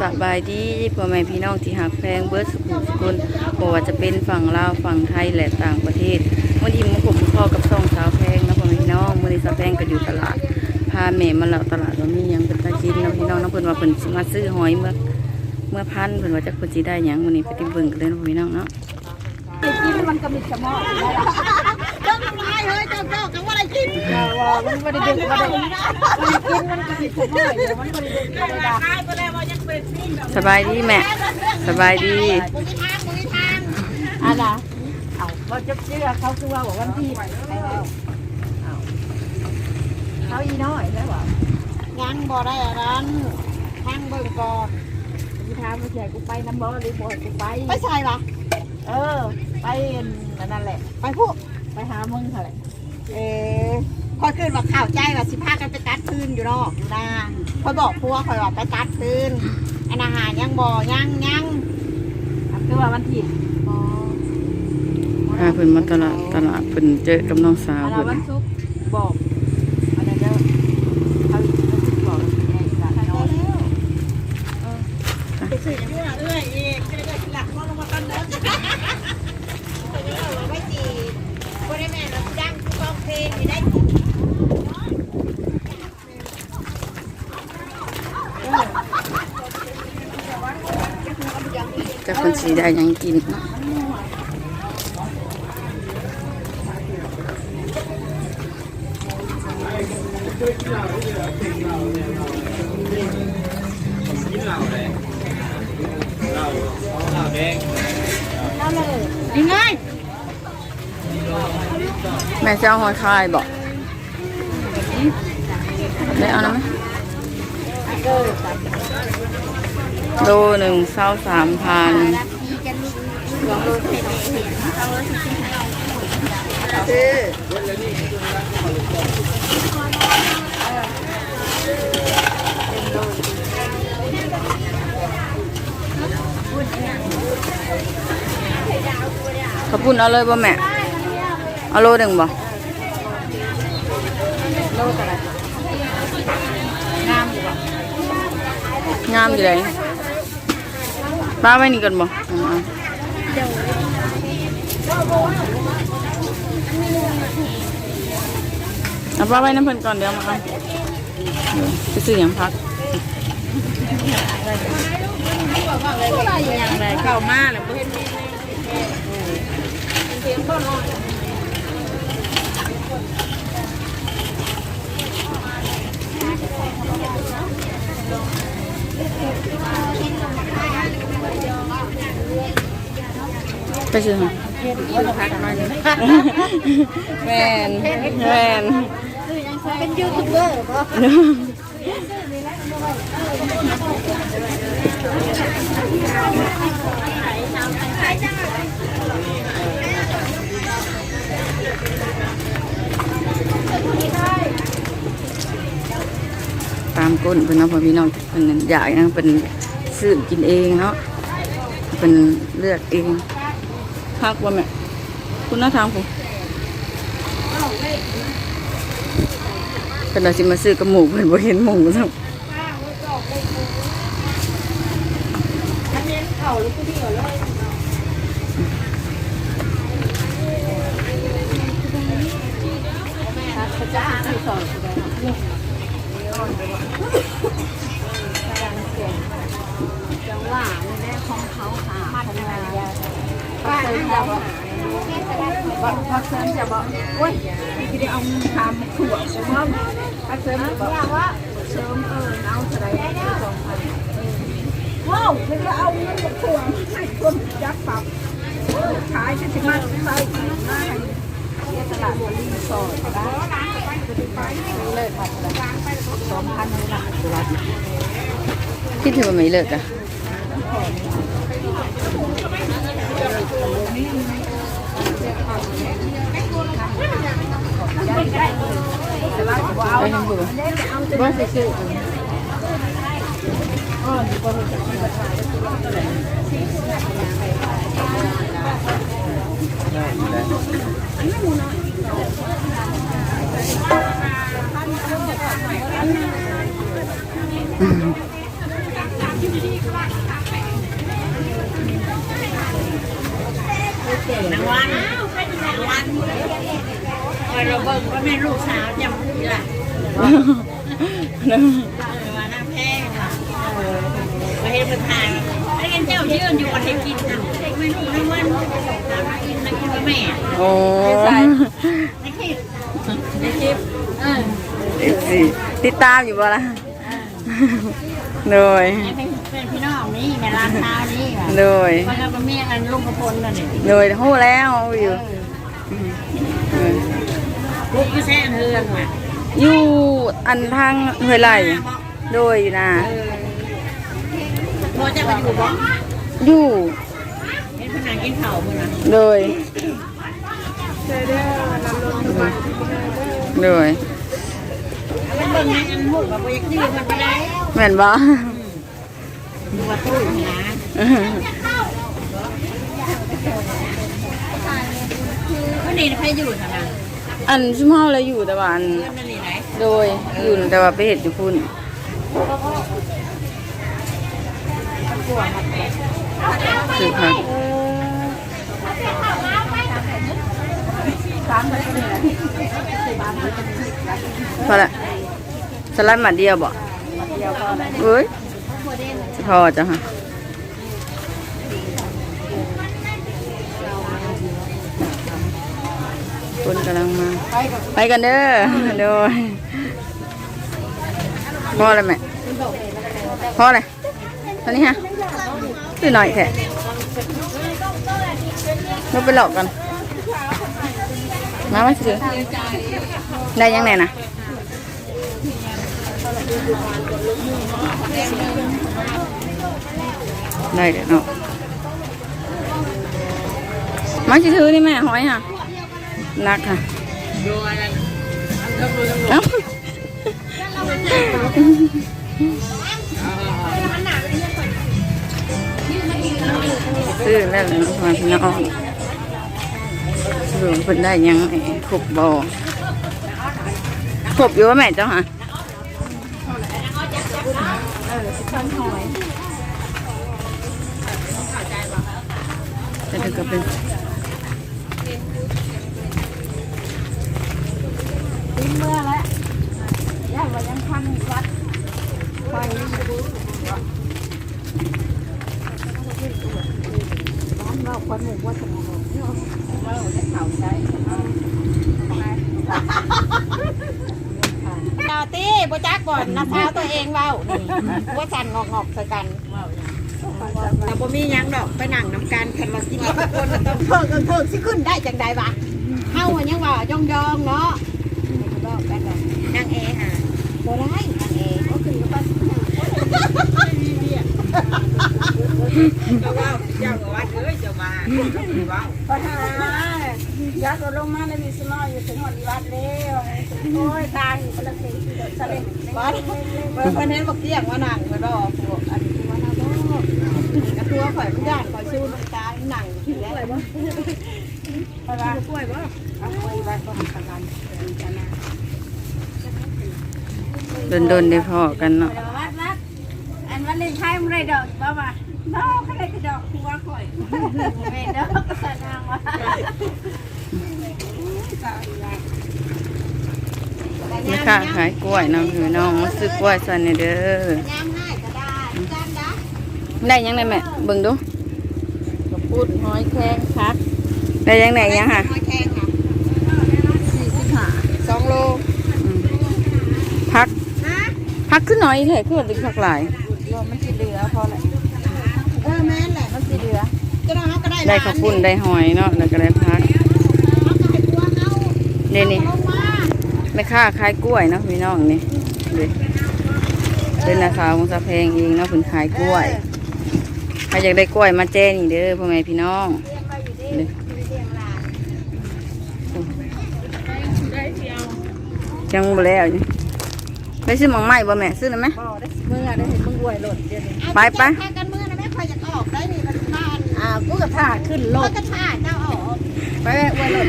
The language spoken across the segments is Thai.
สบายดีพ่อแม่พี่น้องที่หักแพงเบิร์ดสุขุสกุลบ่ว่าจะเป็นฝั่งลาวฝั่งไทยและต่างประเทศวันนี้มาผมพ่อกับซ่องสาวแพงนะพ่อแม่พี่น้องวันนี้สาวแพงก็อยู่ตลาดพาแม่มาเลาะตลาดว่ามีหยังเป็นตากินนะพี่น้องนะเพิ่นว่าเพิ่นสิมาซื้อหอยเมื่อเมื่อพันเพิ่นว่าจะเพิ่นสิได้หยังวันนี้ไปติเบิ่งกันเลยนะพ่อพี่น้องเนาะกินมันก็มีสมอง เลยเจ้าเจ้ากันว่าอะไรกินว่ามันไม่ได้ดึงมันได้มันกินมันก็มีสมองอยมันไม่ได้ดึงไม่ได้สบายดีแม่สบายดีมือทางมือทางอันน่ะเอาเราจะเชื่อเขาคือว่าบอกวันที่เขาอีน้อยใช่ป่ะยังบ่ได้อันนั้นทางเบิ่งก่อนกูถามมาแชร์กูไปน้ำบ่หรือบ่กูไป ไปใส่ละเออ ไปนั่นแหละ ไปพูด ไปหามึงเท่าไหร่เออคอยขึ้นว่าข่าวใจว่าสิพากันไปตัดพื้นอยู่นอกอยู่นาคอยบอกพัวคอยว่าไปตัดพื้นอันอาหารยังบ่ยังยังคือว่าวันที่บ่พาเพิ่นมาตลาดตลาดเพิ่นเจอกับน้องสาวอันเพิ่นวันศุกร์บอกอันนั้นเด้อเขาอีกวันศุกร์บอกแม่จะนอน ไปซื้ออย่างนี้เอ้ยเองก็ได้หลักมองลงมาตันเด้อคนนี้เราไม่จีบ่ได้แม่เราดังทุกกองเพลงนี่ได้ จะเพิ่น สิได้หยังกินเนาะนี่ไงแม่จะเอาหอยคายบอกได้เอานะไหม โลหนึ่งเศร้าสามพันขอบคุณเอาเลยบ่แม่ เอาโลหนึ่งบ่ะงามอยู่ป่ะง ป้าไว้นี่ก่อนบ่เอาป้าไว้น้ำเพิ่นก่อนเดี๋ยวมาเอาเดี๋ยวไปซื้ออย่างพักอย่างไรเข้ามาแล้วเพื่อน ไปซื้อหาพักมาอยู่แมนแมนเป็นยูทูบเบอร์ป่ะตามก้นเพิ่นเนาะพ่อพี่น้องเพิ่นอยากหยังเป็นซื้อกินเองเนาะเป็นเลือกเอง พักว่าแม่ คุณน่าทางผมเป็นเราสิมาซื้อกับหมูเพิ่อนบ่เห็นหมูซ้ำจ้าที่สอนจังหวะนี่แม่ของเขา บอกบอกพักเสริมจะบอกโอ้ยที่ได้เอาทำถั่วใช่ไหมพักเสริมบอกว่าเสริมเออเอาเท่าไรสองพันว้าวไม่ได้เอาเงินมาถั่วให้คนยักษ์ปรับขายจะถึงมาใส่มาให้ที่ตลาดรีสอร์ทได้เลิกผัดสองพันนี่นะตลาดคิดถึงว่าไม่เลิกอะ ไปทำบุญบ่สิซื้ออ นางวันนางวันคอยเราเบิ่งว่าแม่ลูกสาวจำคือล่ะว่าน้าแพงค่ะมาเห็นเป็นทางไอ้กันเจ้ายืนอยู่กับเทกินนะไม่รู้นางวันตามกินนักกินกับแม่โอ้ในคลิปในคลิปเออเอฟซีติดตามอยู่บ่ล่ะโดย เป็นเป็นพี่น้องนี่ในร้านค้านี่ค่ะโดยเพราะเราเป็นเมียกันลุงกระพลน่ะนี่โดยหู้แล้วอยู่เออลูกก็แซ่เฮือนว่ะอยู่อันทางห้วยไหลโดยอยู่นะโมจะมาอยู่บ่อยู่เห็นพนังกินข้าวมื้อนะโดยโดยมันเบิ่งในอันหูกับบ่อยากยืมมันไปได้แม่นบ่ดู ว่าตู้นะวันนี้ใครอยู่ซั่นน่ะอันซุมเฮาเลยอยู่แต่ว่าอันเพื่อนนั่นนี่ไหนโดยอยู่แต่ว่าไปเฮ็ดอยู่พุ่นคือค่ะพอละสลัดมาเดียวบ่เอ้ย พอจ้ะค่ะคนกำลังมา ไปกันเด้อโดยพ่อเลยแม่พ่อเลยตอนนี้ฮะคือหน่อยแค่เราไปหลอกกัน มามาสิได้ยังไงนะ ได้เดี๋ยวเนาะมาสิถือนี่แม่หอยค่ะนักค่ะซื้อแล้วเลยมาพี่น้องสรุปเพิ่นได้ยังไงครบบอครบอยู่ว่าแม่เจ้าฮะ จะถึงกับเป็นทิ้งเมื่อแล้วย่าว่ายังพังวัดไฟร้านเราคนหมู่ว่าสมองเราจะเข่าใจ นาตี้ บ่จักบ่อนนะสาวตัวเองเว้านี่ว่าสั่นงอกๆใส่กันแต่บ่มีหยังดอกไปนั่งน้ำกันคันว่ากินกับคนมันต้องเพิ่งเพิ่งสิขึ้นได้จังใดวะเฮาอะยังว่าย่องๆเนาะนางเออะบ่ได้นางเอก็ขึ้นกับป้าสิหาก็ว่าเจ้าก็ว่าเอ้ยเจ้ามาว้าวปัญหา ยักษ์ลงมาในมีสนออยู่ถึงหอดีวัดแล้วโอ้ยตายอยู่คนละสีสลิงบอสเพิ่นเห็นบ่เกี้ยงว่านังเพิ่นบ่พวกอันนี้ว่าน่าบ่กระตัวข่อยมันย่านข่อยชูน้ำตาหนังอยู่ที่แล้วไปว่ากล้วยบ่เอากล้วยไว้ก็ทำกันกันนะโดนๆได้พอกันเนาะวัดวัดอันวันนี้ใช้ไม่ได้ดอกบ้าบ่น้องเขาได้ดอกหัวข่อยไม่ดอก นางว่าแม่ค้าขายกล้วยเนาะคือน้องมาซื้อกล้วยซะนี่เด้อย่างง่ายก็ได้จ้านนะได้ยังไงแม่เบิ่งดูกระปุดหอยแครงคักได้ยังไงยังค่ะหอยแครงค่ะสี่สิบห้าสองโลอืมพักฮะพักขึ้นหน่อยเถอะคือว่าดึงพักหลายรวมมันสิเหลือพอแหละเออแม่นแหละมันสิเหลือจะน้องเขาก็ ได้ได้ข้าวปุ้นได้หอยเนาะแล้วก็ได้พักเขาก็ให้ตัวเขาเดี๋ยวนี้ลงมาแม่ค้าขายกล้วยเนาะพี่น้องนี่เด้เป็นราคาของสะแพงเองเนาะเพิ่นขายกล้วยใครอยากได้กล้วยมาแจ้นี่เด้อพ่อแม่พี่น้องเด้อจังบ่แล้วนี่ไปซื้อหมองไม้บ่แม่ซื้อได้ไหมบ่ได้เมื่อได้เห็นมึงรวยหล่นเดี๋ยวนี้ไปไปแค่กันมือนะแม่คอยจะออกได้นี่มันบ้านอ่า กูกับท่าขึ้นโลเขากก็ท่าเจ้าออกไปแม่รวยหล่น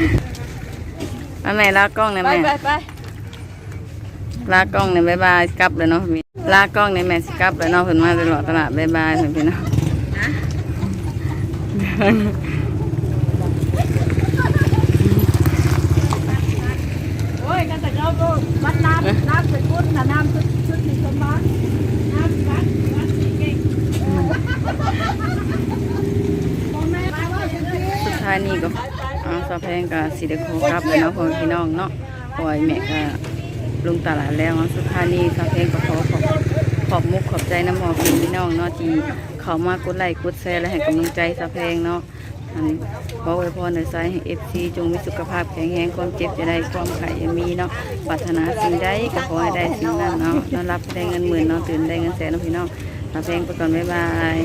เอาแม่ลากกล้องหนะไปแม่ไปไปลากล้องในบายบายกลับเลยเนาะพี่ลากล้องในแม่สิกลับเลยเนาะเพิ่นมาตลอดตลาดบายบายเพิ่นพี่เนาะ โอ้ยกันแต่เราก็วัดน้ำน้ำสกุลน่ะน้ำชุดชุดที่สมบัติน้ำวัดวัดเก่ง สุดท้ายนี่ก็เอาสะแพงกับ สิเดโคกลับเลยเนาะพ่อพี่น้องเนาะปล่อยแม่ก็ลงตลาดแล้วเนาะสุดท้านี้สะแพงก็ขอขอบขอบมุกขอบใจน้ำหมอพี่พี่น้องเนาะที่เขามากดไลค์กดแชร์และให้กำลังใจสะแพงเนาะอันขออวยพรในสายให้เอฟซีจงมีสุขภาพแข็งแรงความเจ็บจะได้ความไข่จะมีเนาะปรารถนาสิ่งใดก็ขอให้ได้สิ่งนั้นเนาะนอนรับได้เงินหมื่นนาะตื่นได้เงินแสนเนาะพี่น้องสะแพงไปก่อนบ๊ายบาย